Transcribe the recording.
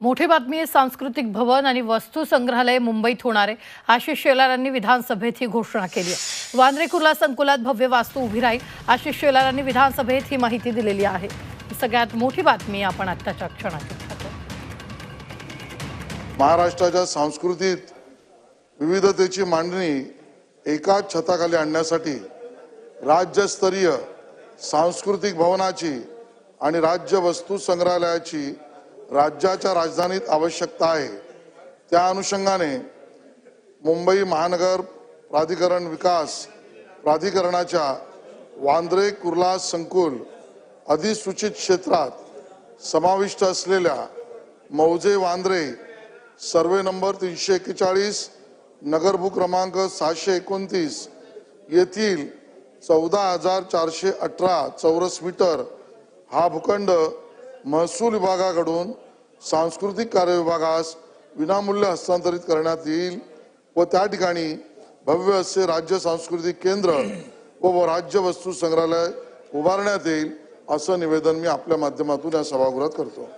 मोठी बातमी आहे सांस्कृतिक भवन आणि वस्तू संग्रहालय मुंबईत होणार आहे. आशिष शेलारांनी विधानसभेत ही घोषणा केली आहे. वांद्रे कुर्ला संकुलात भव्य वास्तू उभी राहील. आशिष शेलारांनी विधानसभेत ही माहिती दिलेली आहे. सगळ्यात मोठी बातमी आपण आत्ताच्या क्षणात महाराष्ट्राच्या सांस्कृतिक विविधतेची मांडणी एकाच छताखाली आणण्यासाठी राज्यस्तरीय सांस्कृतिक भवनाची आणि राज्य वस्तू संग्रहालयाची राज्याच्या राजधानीत आवश्यकता आहे. त्या अनुषंगाने मुंबई महानगर प्राधिकरण विकास प्राधिकरणाच्या वांद्रे कुर्ला संकुल अधिसूचित क्षेत्रात समाविष्ट असलेल्या मौजे वांद्रे सर्वे नंबर तीनशे एक्केचाळीस नगरभू क्रमांक सहाशे एकोणतीस येथील चौदा हजार चारशे अठरा चौरस मीटर हा भूखंड महसूल विभागाकडून सांस्कृतिक कार्य विभागास विनामूल्य हस्तांतरित करण्यात येईल व त्या ठिकाणी भव्य असे राज्य सांस्कृतिक केंद्र व राज्य वस्तू संग्रहालय उभारण्यात येईल असं निवेदन मी आपल्या माध्यमातून या सभागृहात करतो.